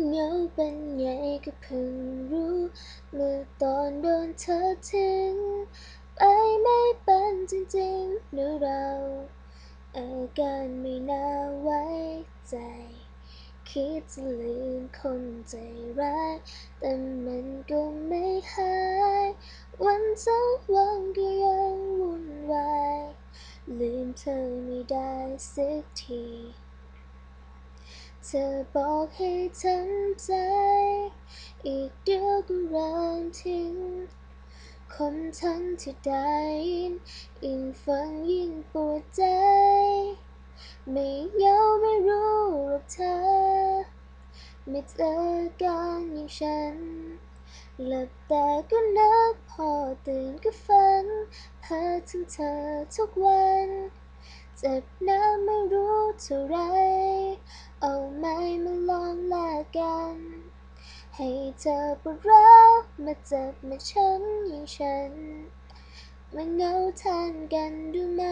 เงาเป็นไงก็เพิ่งรู้เมื่อตอนโดนเธอทิ้งไปไม่เป็นจริงๆหรือเราอาการไม่น่าไว้ใจ คิดจะลืมคนใจร้ายแต่มันก็ไม่หาย วันสองวันก็ยังวุ่นวายลืมเธอไม่ได้สักที เธอบอกให้ทำใจ อีกเดียวก็เริ่มทิ้งคนทั้งที่ได้ยินยิ่งฟังยิ่งปวดใจ ไม่เหงาไม่รู้หรอกเธอ ไม่เจอกันอย่างฉัน หลับตาก็นึกพอตื่นก็ฝันเพ้อถึงเธอทุกวัน เจ็บน้ำไม่รู้เท่าไร เอาไม้มาลองแลกกัน ให้เธอปวดร้าวมาเจ็บมาช้ำอย่างฉันมาเหงาทานกันดูไหม